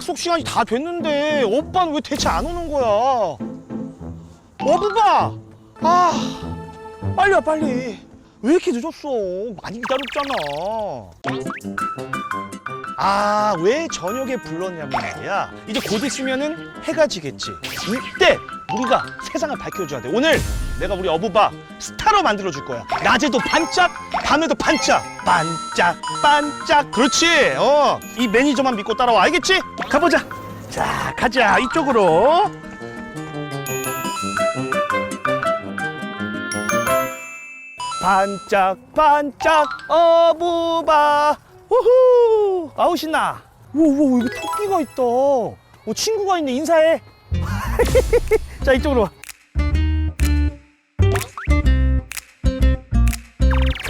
약속 시간이 다 됐는데 오빠는 왜 대체 안 오는 거야? 어부바! 아, 빨리 와 빨리. 왜 이렇게 늦었어? 많이 기다렸잖아. 아, 왜 저녁에 불렀냐면 말이야. 이제 곧 있으면은 해가 지겠지. 이때 우리가 세상을 밝혀줘야 돼. 오늘 내가 우리 어부바 스타로 만들어줄 거야. 낮에도 반짝, 밤에도 반짝. 반짝, 반짝. 그렇지. 어. 이 매니저만 믿고 따라와. 알겠지? 가보자. 자, 가자. 이쪽으로. 반짝 반짝 어부바 우후 아우 신나 우와 여기 토끼가 있다 어, 친구가 있네 인사해 자 이쪽으로 와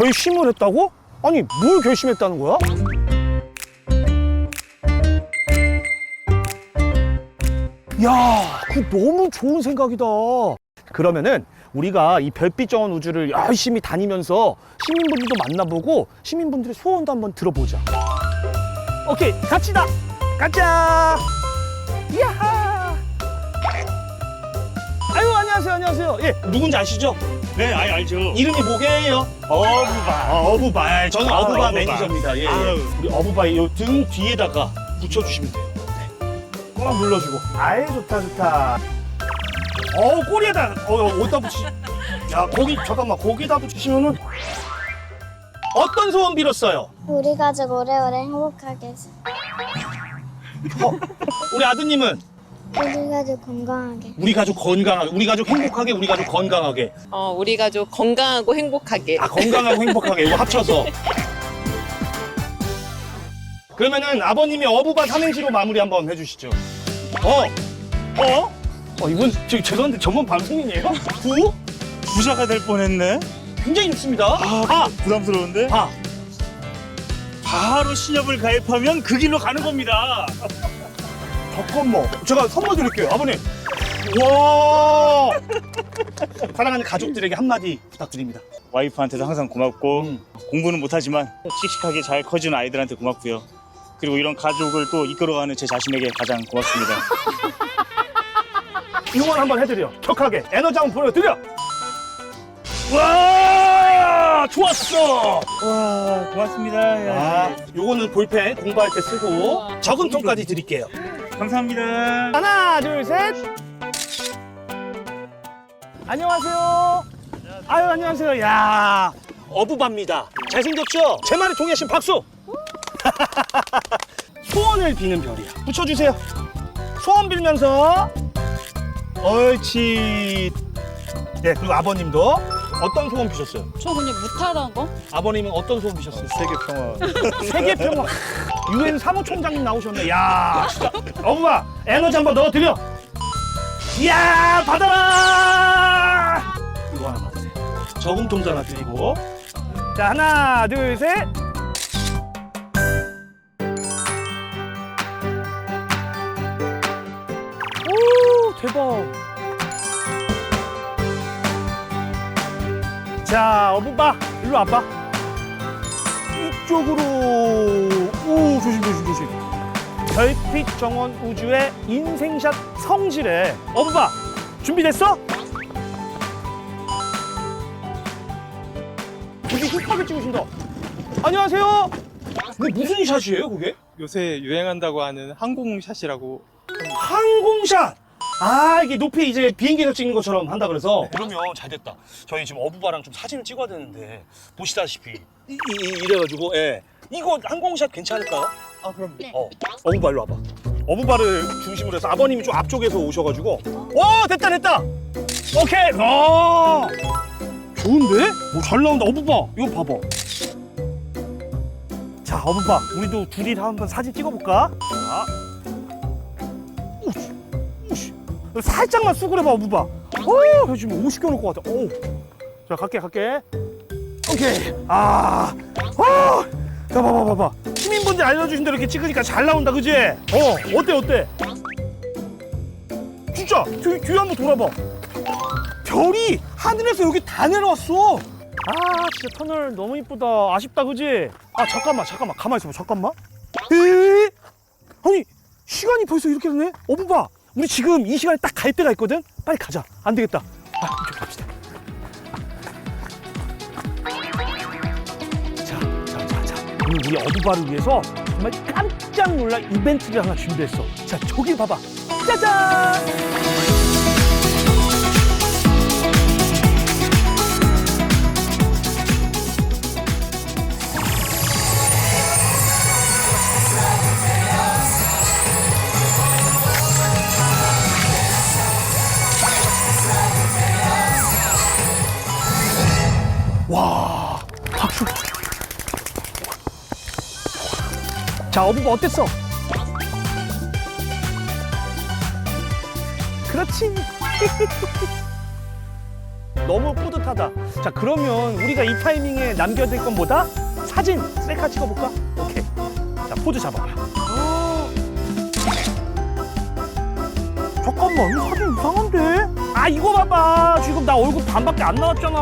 결심을 했다고? 아니 뭘 결심했다는 거야? 야, 그 너무 좋은 생각이다. 그러면은 우리가 이 별빛 정원 우주를 열심히 다니면서 시민분들도 만나보고 시민분들의 소원도 한번 들어보자. 오케이, 갑시다. 가자. 야하. 안녕하세요. 예, 누군지 아시죠? 네, 아니 알죠. 이름이 뭐게요? 어부바. 아, 어부바. 예, 저는 아, 어부바, 어부바. 매니저입니다. 예, 예. 아유. 우리 어부바의 요등 뒤에다가 붙여주시면 돼요. 네. 꽉 눌러주고. 아이, 좋다, 좋다. 어, 꼬리에다, 어, 어디다 붙이. 야, 거기, 잠깐만, 거기다 붙이시면은. 어떤 소원 빌었어요? 우리 가족 오래오래 행복하게 해줘. 어, 우리 아드님은 우리 가족 건강하게. 우리 가족 건강하게, 우리 가족 행복하게, 우리 가족 건강하게. 어, 우리 가족 건강하고 행복하게. 아, 건강하고 행복하게, 이거 합쳐서. 그러면은 아버님이 어부바 삼행시로 마무리 한번 해주시죠. 어? 어? 어, 이건, 저, 죄송한데 저번 방송인이에요? 구? 부자가 될 뻔했네. 굉장히 좋습니다. 아, 아, 부담스러운데. 아. 바로 신협을 가입하면 그 길로 가는 겁니다. 잠깐만. 제가 선물 드릴게요, 아버님. 와. 사랑하는 가족들에게 한마디 부탁드립니다. 와이프한테도 항상 고맙고 음. 공부는 못하지만 씩씩하게 잘 커준 아이들한테 고맙고요. 그리고 이런 가족을 또 이끌어가는 제 자신에게 가장 고맙습니다. 응원 한번 해드려. 격하게 에너지 한번 보여드려. 와, 좋았어. 와, 고맙습니다. 아, 요거는 볼펜 공부할 때 쓰고 저금통까지 드릴게요. 감사합니다. 하나, 둘, 셋. 안녕하세요. 아유, 안녕하세요. 야, 어부바입니다. 잘생겼죠? 제 말에 동의하신 박수. 소원을 비는 별이야. 붙여주세요. 소원 빌면서. 옳지. 네, 그리고 아버님도 어떤 소원 비셨어요? 저 그냥 무탈하고 아버님은 어떤 소원 비셨어요? 세계 평화. 세계 평화. 유엔 사무총장님 나오셨네. 야, 진짜. 어부가 에너지 한번 넣어드려. 이야, 받아라. 이거 하나 받으세요. 저금통도 하나 드리고. 자, 하나, 둘, 셋. 오, 대박. 자, 어부바, 일로 와봐. 이쪽으로 오 조심 조심 조심. 별빛 정원 우주의 인생샷 성질에 어부바 준비됐어? 되게 힙하게 찍으신다. 안녕하세요. 근데 무슨 샷이에요 그게? 요새 유행한다고 하는 항공샷이라고. 항공샷 아 이게 높이 이제 비행기에서 찍는 것처럼 한다 그래서 그러면 잘 됐다 저희 지금 어부바랑 좀 사진을 찍어야 되는데 보시다시피 이, 이, 래가지고 예. 이거 항공샷 괜찮을까요? 아 그럼 어, 어부바 일로 와봐. 어부바를 중심으로 해서 아버님이 좀 앞쪽에서 오셔가지고 와 됐다 됐다. 오케이. 아 좋은데? 뭐잘 나온다 어부바. 이거 봐봐. 자 어부바 우리도 둘이 한번 사진 찍어볼까? 자. 살짝만 수그려봐 어부바. 오 지금 50개 올것 같아. 오. 자 갈게 갈게. 오케이. 아. 아. 자, 봐봐, 봐봐. 시민분들 알려주신 대로 이렇게 찍으니까 잘 나온다, 그지? 어, 어때, 어때? 진짜, 뒤, 뒤에 한번 돌아봐. 별이 하늘에서 여기 다 내려왔어. 아, 진짜 터널 너무 이쁘다. 아쉽다, 그지? 아, 잠깐만, 잠깐만. 가만히 있어봐, 잠깐만. 에? 아니, 시간이 벌써 이렇게 됐네? 어부바 우리 지금 이 시간에 딱 갈 때가 있거든? 빨리 가자. 안 되겠다. 아 이쪽 갑시다. 자, 자, 자, 자. 오늘 우리 어부바를 위해서 정말 깜짝 놀랄 이벤트를 하나 준비했어. 자 저기 봐봐. 짜잔 자 어부바 어땠어? 그렇지 너무 뿌듯하다 자 그러면 우리가 이 타이밍에 남겨야 될 건 뭐다? 사진 셀카 찍어볼까? 오케이 자 포즈 잡아봐 잠깐만 이 사진 이상한데? 아 이거 봐봐 지금 나 얼굴 반밖에 안 나왔잖아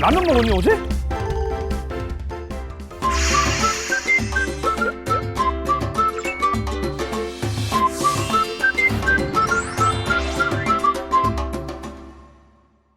라면 먹었니 어제?